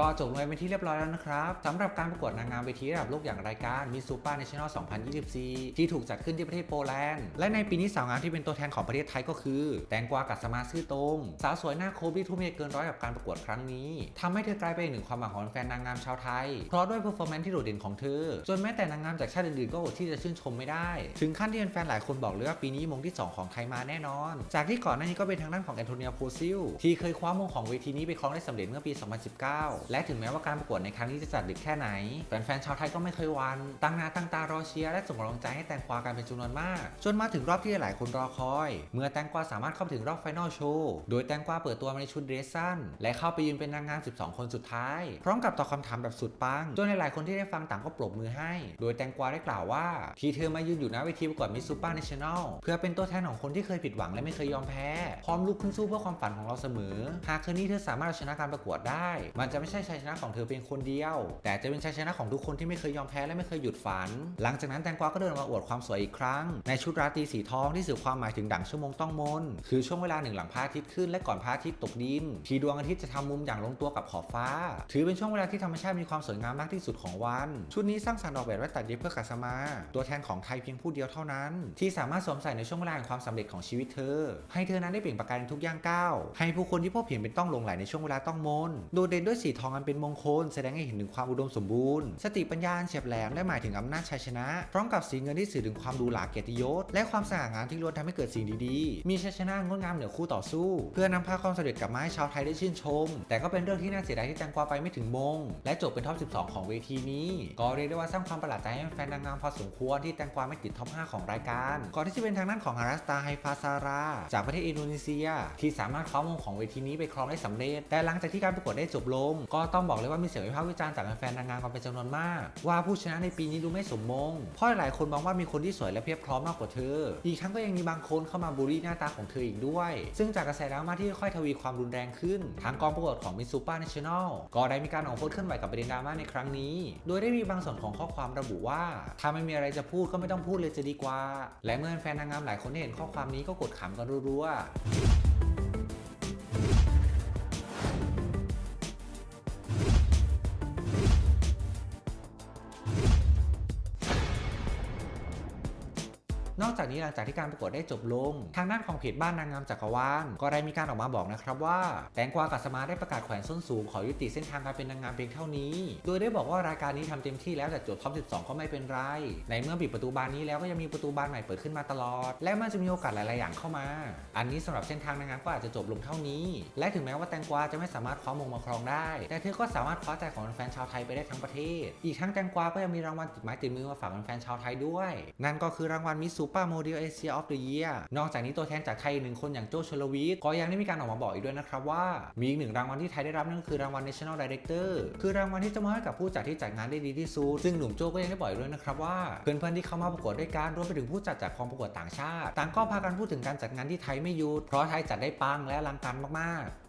ก็จบลงไปเป็นที่เรียบร้อยแล้วนะครับสำหรับการประกวดนางงามเวทีระดับโลกอย่างรายการ Miss Super National 2024 ที่ถูกจัดขึ้นที่ประเทศโปแลนด์ และในปีนี้สาวงามที่เป็นตัวแทนของประเทศไทยก็คือ แตงกวากัสมาซื่อตรงสาวสวยหน้าโคมที่ทุ่มเทเกินร้อยกับการประกวดครั้งนี้ทำให้เธอกลายเป็นหนึ่งความหวังของแฟนนางงามชาวไทย เพราะด้วยเพอร์ฟอร์แมนซ์ที่โดดเด่นของเธอ จนแม้แต่นางงามจากชาติอื่นๆก็อดที่จะชื่นชมไม่ได้ ถึงขั้นที่แฟนหลายคนบอกเลยว่าปีนี้มงที่ 2 ของไทยมาแน่นอน จากที่ก่อนหน้านี้ก็เป็นทางด้านของแอนโทเนียโพซิลที่เคยคว้ามงของเวทีนี้ไปครองได้สำเร็จเมื่อปี 2019และถึงแม้ว่าการประกวดในครั้งนี้จะจัดดึกแค่ไหน แฟนๆชาวไทยก็ไม่เคยวันตั้งหน้าตั้งตารอเชียร์และส่งกำลังใจให้แตงกวากันเป็นจำนวนมาก จนมาถึงรอบที่หลายคนรอคอย เมื่อแตงกวาสามารถเข้าถึงรอบไฟนอลโชว์โดยแตงกวาเปิดตัวมาในชุดเดรสสั้นและเข้าไปยืนเป็นนางงาม 12 คนสุดท้าย พร้อมกับตอบคำถามแบบสุดปังจนหลายๆคนที่ได้ฟังต่างก็ปรบมือให้ โดยแตงกวาได้กล่าวว่า ที่เธอมายืนอยู่หน้าเวทีประกวดมิสซูเปอร์เนชั่นแนลเพื่อเป็นตัวแทนของคนที่เคยผิดหวังและไม่เคยยอมแพ้พร้อมลุกขึ้นสู้เพื่อความฝันของเราเสมอ หากคืนนี้เธอสามารถชนะการประกวดได้ มันจะไม่ใช่ช่ชัยชนะของเธอเพียงคนเดียว แต่จะเป็นชัยชนะของทุกคนที่ไม่เคยยอมแพ้และไม่เคยหยุดฝัน หลังจากนั้นแตงกวาก็เดินออกมาอวดความสวยอีกครั้ง ในชุดราตรีสีทองที่สื่อความหมายถึงดั่งชั่วโมงต้องมน คือช่วงเวลาหนึ่งหลังพระอาทิตย์ขึ้นและก่อนพระอาทิตย์ตกดิน ที่ดวงอาทิตย์จะทำมุมอย่างลงตัวกับขอบฟ้า ถือเป็นช่วงเวลาที่ธรรมชาติมีความสวยงามมากที่สุดของวัน ชุดนี้สร้างสรรค์ออกแบบและตัดเย็บเพื่อกัสมา ตัวแทนของไทยเพียงผู้เดียวเท่านั้น ที่สามารถสวมใส่ในช่วงเวลาแห่งความสำเร็จของชีวิตเธอ ให้เธอนั้นได้เปล่งประกายในทุกย่างก้าวให้ผู้คนที่พบเห็นเป็นต้องหลงไหลในช่วงเวลาต้องมนโดดเด่นด้วยสีทองอันเป็นมงคล แสดงให้เห็นถึงความอุดมสมบูรณ์ สติปัญญาเฉียบแหลมและหมายถึงอำนาจชัยชนะ พร้อมกับสีเงินที่สื่อถึงความหรูหราเกียรติยศ และความสง่างามที่ล้วนทำให้เกิดสิ่งดีๆ มีชัยชนะงดงามเหนือคู่ต่อสู้ เพื่อนำพาความสำเร็จกลับมาให้ชาวไทยได้ชื่นชม แต่ก็เป็นเรื่องที่น่าเสียดายที่แตงกวาไปไม่ถึงมง และจบเป็นท็อป 12 ของเวทีนี้ ก็เรียกได้ว่าสร้างความประหลาดใจให้แฟนนางงามพอสมควรที่แตงกวาไม่ติดท็อป 5 ของรายการก่อนที่จะเป็นทางด้านของฮารัสตาไฮฟาซารา จากประเทศอินโดนีเซีย ที่สามารถคว้ามงของเวทีนี้ไปครองได้สำเร็จ แต่หลังจากที่การประกวดได้จบลงก็ต้องบอกเลยว่ามีเสียงวิพากษ์วิจารณ์จากแฟนนางงามกันเป็นจำนวนมาก ว่าผู้ชนะในปีนี้ดูไม่สมมง เพราะหลายคนมองว่ามีคนที่สวยและเพียบพร้อมมากกว่าเธอ อีกทั้งก็ยังมีบางคนเข้ามาบูลลี่หน้าตาของเธออีกด้วย ซึ่งจากกระแสดราม่าที่ค่อยทวีความรุนแรงขึ้น ทางกองประกวดของ Miss Super National ก็ได้มีการออกโพสต์เคลื่อนไหวกับประเด็นดราม่าในครั้งนี้ โดยได้มีบางส่วนของข้อความระบุว่า ถ้าไม่มีอะไรจะพูดก็ไม่ต้องพูดเลยจะดีกว่า และเมื่อแฟนนางงามหลายคนเห็นข้อความนี้ก็กดขำกันรัวๆ นอกจากนี้หลังจากที่การประกวดได้จบลง ทางด้านของเพจบ้านนางงามจักรวาลก็ได้มีการออกมาบอกนะครับว่า แตงกวากับสมาร์ทได้ประกาศแขวนส้นสูงขอยุติเส้นทางการเป็นนางงามเพียงเท่านี้ โดยได้บอกว่ารายการนี้ทำเต็มที่แล้วแต่จบท็อป 12 ก็ไม่เป็นไร ในเมื่อปิดประตูบานนี้แล้วก็ยังมีประตูบานใหม่เปิดขึ้นมาตลอด และมันจะมีโอกาสหลาย ๆ อย่างเข้ามา อันนี้สำหรับเส้นทางนางงามก็อาจจะจบลงเท่านี้ และถึงแม้ว่าแตงกวาจะไม่สามารถคว้ามงมาครองได้ แต่เธอก็สามารถคว้าใจของแฟนชาวไทยไปได้ทั้งประเทศ อีกทั้งแตงกวาก็ยังมีรางวัลติดไม้ติดมือมาฝากแฟนชาวไทยด้วย นั่นก็คือรางวัลมิสูเปอร์โมเดลเอเชียออฟเดอะเยียนอกจากนี้ตัวแทนจากไทยอีกหนึ่งคนอย่างโจชลวิทย์ก็ยังได้มีการออกมาบอกอีกด้วยนะครับว่า มีอีกหนึ่งรางวัลที่ไทยได้รับนั่นก็คือรางวัล National Director คือรางวัลที่จะมอบให้กับผู้จัดที่จัดงานได้ดีที่สุดซึ่งหนุ่มโจก็ยังได้บอกอีกด้วยนะครับว่าเพื่อนๆที่เข้ามาประกวดด้วยกันรวมไปถึงผู้จัดจากกองประกวดต่างชาติ ต่างก็พากันพูดถึงการจัดงานที่ไทยไม่หยุดเพราะไทยจัดได้ปังและอลังการมากๆ